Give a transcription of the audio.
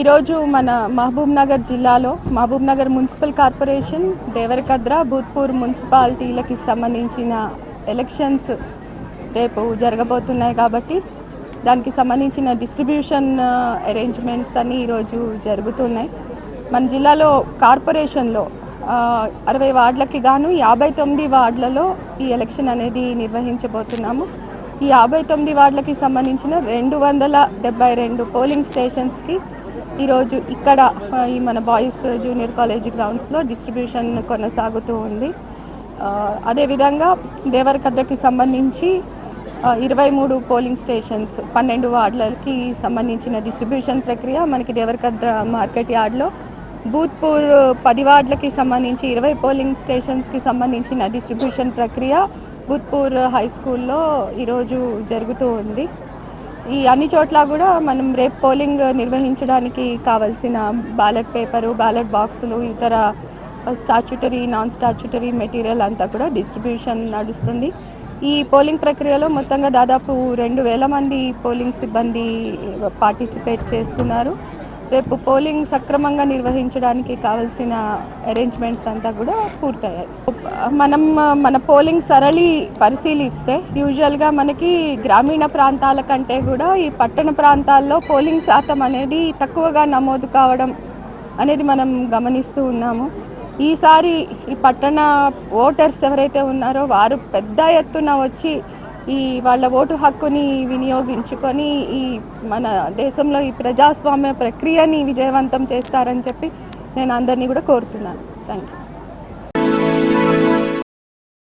ఈరోజు మన మహబూబ్ నగర్ జిల్లాలో Mahabubnagar municipal corporation Devarakadra Bhoothpur మున్సిపాలిటీలకి సంబంధించిన ఎలక్షన్స్ రేపు జరగబోతున్నాయి కాబట్టి దానికి సంబంధించిన డిస్ట్రిబ్యూషన్ అరేంజ్మెంట్స్ అన్నీ ఈరోజు జరుగుతున్నాయి. మన జిల్లాలో కార్పొరేషన్లో అరవై వార్డులకి గాను యాభై తొమ్మిది వార్డులలో ఈ ఎలక్షన్ అనేది నిర్వహించబోతున్నాము. ఈ యాభై తొమ్మిది వార్డులకి సంబంధించిన రెండు వందల డెబ్బై రెండు పోలింగ్ స్టేషన్స్కి ఈరోజు ఇక్కడ ఈ మన బాయ్స్ జూనియర్ కాలేజ్ గ్రౌండ్స్లో డిస్ట్రిబ్యూషన్ కొనసాగుతూ ఉంది. అదేవిధంగా దేవరకద్రకి సంబంధించి ఇరవై మూడు పోలింగ్ స్టేషన్స్ పన్నెండు వార్డులకి సంబంధించిన డిస్ట్రిబ్యూషన్ ప్రక్రియ మనకి దేవరకద్ర మార్కెట్ యార్డ్లో బూత్పూర్ పది వార్డులకి సంబంధించి ఇరవై పోలింగ్ స్టేషన్స్కి సంబంధించిన డిస్ట్రిబ్యూషన్ ప్రక్రియ బూత్పూర్ హై స్కూల్లో ఈరోజు జరుగుతూ ఉంది. ఈ అన్ని చోట్ల కూడా మనం రేపు పోలింగ్ నిర్వహించడానికి కావలసిన బ్యాలెట్ పేపరు బ్యాలెట్ బాక్సులు ఇతర స్టాచ్యుటరీ నాన్ స్టాచ్యుటరీ మెటీరియల్ అంతా కూడా డిస్ట్రిబ్యూషన్ నడుస్తుంది. ఈ పోలింగ్ ప్రక్రియలో మొత్తంగా దాదాపు రెండు వేల మంది పోలింగ్ సిబ్బంది పార్టిసిపేట్ చేస్తున్నారు. రేపు పోలింగ్ సక్రమంగా నిర్వహించడానికి కావాల్సిన అరేంజ్మెంట్స్ అంతా కూడా పూర్తయ్యాయి. మనం మన పోలింగ్ సరళి పరిశీలిస్తే యూజువల్గా మనకి గ్రామీణ ప్రాంతాల కంటే కూడా ఈ పట్టణ ప్రాంతాల్లో పోలింగ్ శాతం అనేది తక్కువగా నమోదు కావడం అనేది మనం గమనిస్తూ ఉన్నాము. ఈసారి ఈ పట్టణ ఓటర్స్ ఎవరైతే ఉన్నారో వారు పెద్ద ఎత్తున వచ్చి ఈ వాళ్ళ ఓటు హక్కుని వినియోగించుకొని ఈ మన దేశంలో ఈ ప్రజాస్వామ్య ప్రక్రియని విజయవంతం చేస్తారని చెప్పి నేను అందరినీ కూడా కోరుతున్నాను. Thank you